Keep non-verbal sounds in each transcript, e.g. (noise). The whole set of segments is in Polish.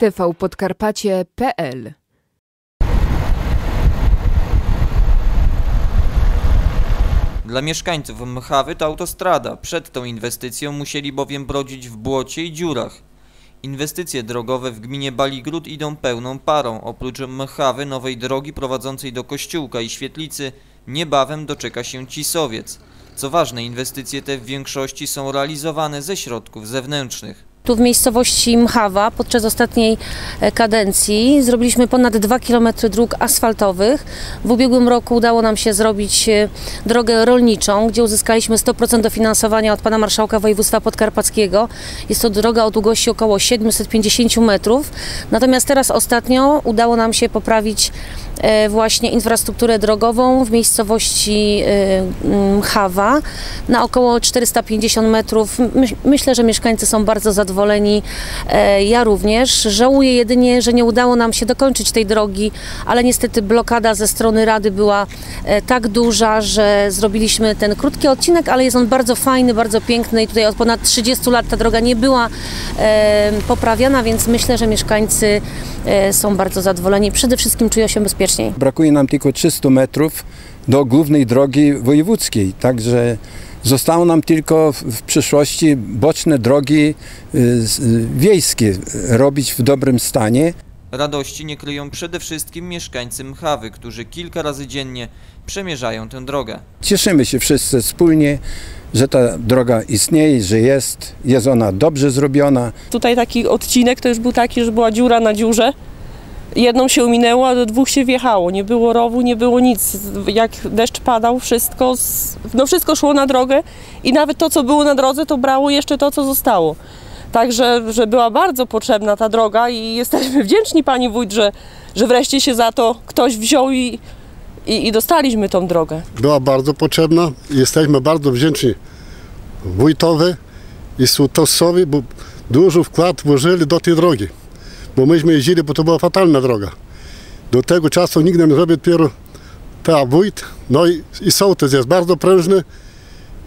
tvpodkarpacie.pl Dla mieszkańców Mchawy to autostrada. Przed tą inwestycją musieli bowiem brodzić w błocie i dziurach. Inwestycje drogowe w gminie Baligród idą pełną parą. Oprócz Mchawy nowej drogi prowadzącej do Kościółka i Świetlicy niebawem doczeka się Cisowiec. Co ważne, inwestycje te w większości są realizowane ze środków zewnętrznych. Tu w miejscowości Mchawa podczas ostatniej e, kadencji zrobiliśmy ponad 2 km dróg asfaltowych. W ubiegłym roku udało nam się zrobić e, drogę rolniczą, gdzie uzyskaliśmy 100% dofinansowania od pana marszałka województwa podkarpackiego. Jest to droga o długości około 750 metrów. Natomiast teraz ostatnio udało nam się poprawić właśnie infrastrukturę drogową w miejscowości Mchawa na około 450 metrów. Myślę, że mieszkańcy są bardzo zadowoleni. E, ja również. Żałuję jedynie, że nie udało nam się dokończyć tej drogi, ale niestety blokada ze strony Rady była e, tak duża, że zrobiliśmy ten krótki odcinek, ale jest on bardzo fajny, bardzo piękny i tutaj od ponad 30 lat ta droga nie była e, poprawiana, więc myślę, że mieszkańcy są bardzo zadowoleni. Przede wszystkim czują się bezpieczniej. Brakuje nam tylko 300 metrów do głównej drogi wojewódzkiej, także Zostało nam tylko w przyszłości boczne drogi y, y, wiejskie robić w dobrym stanie. Radości nie kryją przede wszystkim mieszkańcy Mchawy, którzy kilka razy dziennie przemierzają tę drogę. Cieszymy się wszyscy wspólnie, że ta droga istnieje, że jest, jest ona dobrze zrobiona. Tutaj taki odcinek to już był taki, że była dziura na dziurze jedną się minęło, a do dwóch się wjechało. Nie było rowu, nie było nic. Jak deszcz padał, wszystko, no wszystko szło na drogę i nawet to, co było na drodze, to brało jeszcze to, co zostało. Także, że była bardzo potrzebna ta droga i jesteśmy (laughs) wdzięczni Pani Wójt, że, że wreszcie się za to ktoś wziął i, i, i dostaliśmy tą drogę. Była bardzo potrzebna i jesteśmy bardzo wdzięczni wójtowi i sołtysowi, bo dużo wkład włożyli do tej drogi bo myśmy jeździli, bo to była fatalna droga. Do tego czasu nikt nie zrobił dopiero ta wójt, no i, i sołtys jest bardzo prężny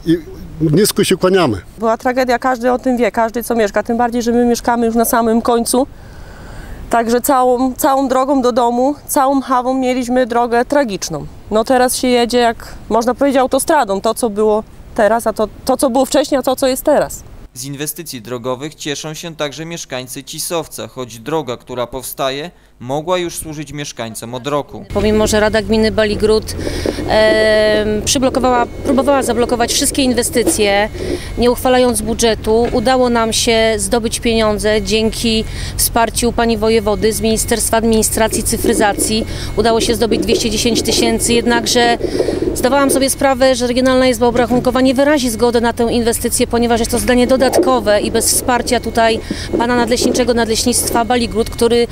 i nisko się kłaniamy. Była tragedia, każdy o tym wie, każdy co mieszka, tym bardziej, że my mieszkamy już na samym końcu. Także całą, całą drogą do domu, całą Hawą mieliśmy drogę tragiczną. No teraz się jedzie, jak można powiedzieć, autostradą. To, co było teraz, a to, to co było wcześniej, a to, co jest teraz. Z inwestycji drogowych cieszą się także mieszkańcy Cisowca, choć droga, która powstaje, mogła już służyć mieszkańcom od roku. Pomimo, że Rada Gminy Baligród e, przyblokowała, próbowała zablokować wszystkie inwestycje, nie uchwalając budżetu, udało nam się zdobyć pieniądze dzięki wsparciu pani wojewody z Ministerstwa Administracji Cyfryzacji. Udało się zdobyć 210 tysięcy, jednakże zdawałam sobie sprawę, że Regionalna Izba Obrachunkowa nie wyrazi zgody na tę inwestycję, ponieważ jest to zdanie dodatkowe i bez wsparcia tutaj pana nadleśniczego Nadleśnictwa Baligród, który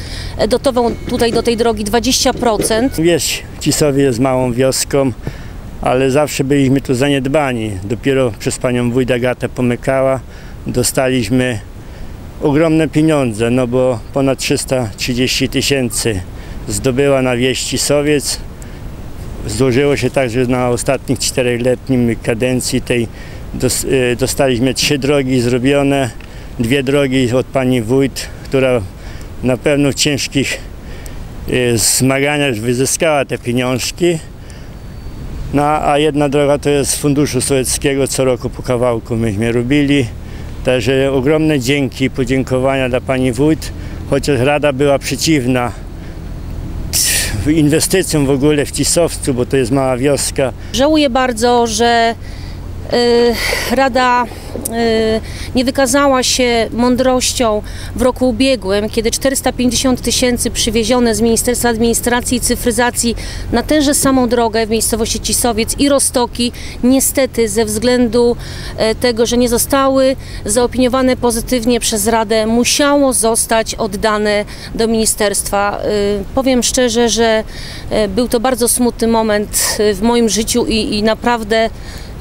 dotował tutaj do tej drogi 20%. Wieś Cisowie jest małą wioską, ale zawsze byliśmy tu zaniedbani. Dopiero przez panią wójt Agatę Pomykała dostaliśmy ogromne pieniądze, no bo ponad 330 tysięcy zdobyła na wieś Cisowiec. Złożyło się tak, że na ostatnich czteroletnim kadencji tej dostaliśmy trzy drogi zrobione, dwie drogi od pani wójt, która na pewno w ciężkich Y, zmaganiach wyzyskała te pieniążki. No, a jedna droga to jest z Funduszu Sowieckiego, co roku po kawałku myśmy robili. Także ogromne dzięki, podziękowania dla pani wójt, chociaż Rada była przeciwna inwestycjom w ogóle w Cisowcu, bo to jest mała wioska. Żałuję bardzo, że y, Rada Y, nie wykazała się mądrością w roku ubiegłym, kiedy 450 tysięcy przywiezione z Ministerstwa Administracji i Cyfryzacji na tęże samą drogę w miejscowości Cisowiec i Rostoki, niestety ze względu e, tego, że nie zostały zaopiniowane pozytywnie przez Radę, musiało zostać oddane do ministerstwa. Y, powiem szczerze, że e, był to bardzo smutny moment e, w moim życiu i, i naprawdę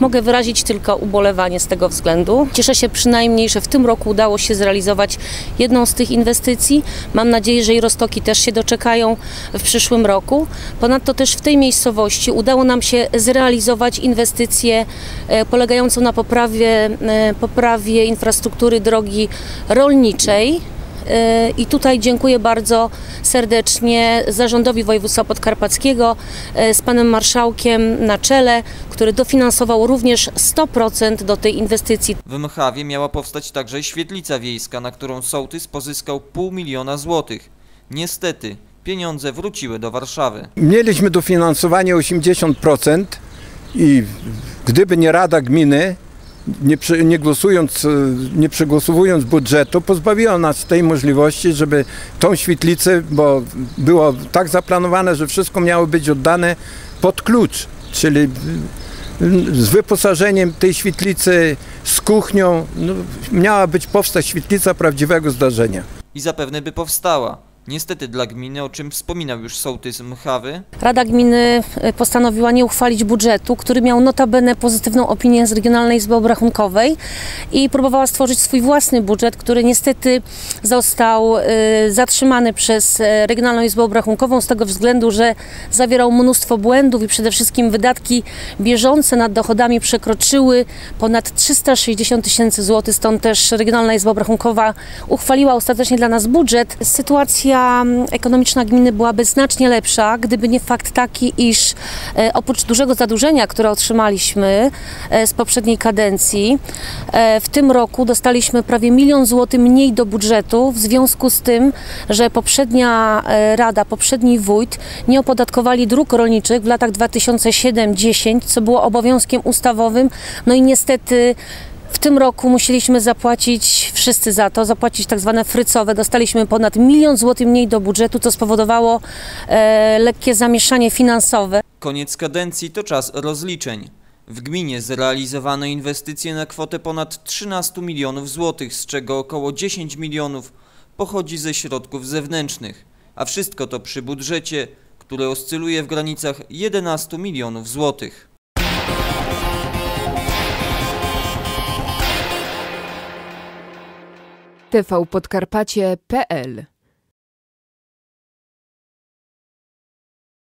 Mogę wyrazić tylko ubolewanie z tego względu. Cieszę się przynajmniej, że w tym roku udało się zrealizować jedną z tych inwestycji. Mam nadzieję, że i Rostoki też się doczekają w przyszłym roku. Ponadto też w tej miejscowości udało nam się zrealizować inwestycję e, polegającą na poprawie, e, poprawie infrastruktury drogi rolniczej i tutaj dziękuję bardzo serdecznie zarządowi województwa podkarpackiego e, z panem marszałkiem na czele, który dofinansował również 100% do tej inwestycji. W Mchawie miała powstać także świetlica wiejska, na którą sołtys pozyskał pół miliona złotych. Niestety, pieniądze wróciły do Warszawy. Mieliśmy dofinansowanie 80% i gdyby nie Rada Gminy, nie, nie głosując, e, nie przegłosowując budżetu, pozbawiła nas tej możliwości, żeby tą świetlicę, bo było tak zaplanowane, że wszystko miało być oddane pod klucz, czyli z wyposażeniem tej świetlicy, z kuchnią, no, miała być powstać świetlica prawdziwego zdarzenia. I zapewne by powstała. Niestety dla gminy, o czym wspominał już sołtys Mchawy, Rada Gminy e, postanowiła nie uchwalić budżetu, który miał notabene pozytywną opinię z Regionalnej Izby Obrachunkowej i próbowała stworzyć swój własny budżet, który niestety został e, zatrzymany przez e, Regionalną Izbę Obrachunkową z tego względu, że zawierał mnóstwo błędów i przede wszystkim wydatki bieżące nad dochodami przekroczyły ponad 360 tysięcy złotych, stąd też Regionalna Izba Obrachunkowa uchwaliła ostatecznie dla nas budżet. Sytuacja mm, ekonomiczna gminy byłaby znacznie lepsza, gdyby nie fakt taki, iż e, oprócz dużego zadłużenia, które otrzymaliśmy e, z poprzedniej kadencji, e, w tym roku dostaliśmy prawie milion złotych mniej do budżetu w związku z tym, że poprzednia rada, poprzedni wójt nie opodatkowali dróg rolniczych w latach 2007-10, co było obowiązkiem ustawowym. No i niestety w tym roku musieliśmy zapłacić wszyscy za to, zapłacić tak zwane frycowe. Dostaliśmy ponad milion złotych mniej do budżetu, co spowodowało e, lekkie zamieszanie finansowe. koniec kadencji to czas rozliczeń. W gminie zrealizowano inwestycje na kwotę ponad 13 milionów złotych, z czego około 10 milionów pochodzi ze środków zewnętrznych, a wszystko to przy budżecie, który oscyluje w granicach 11 milionów złotych. tvpodkarpacie.pl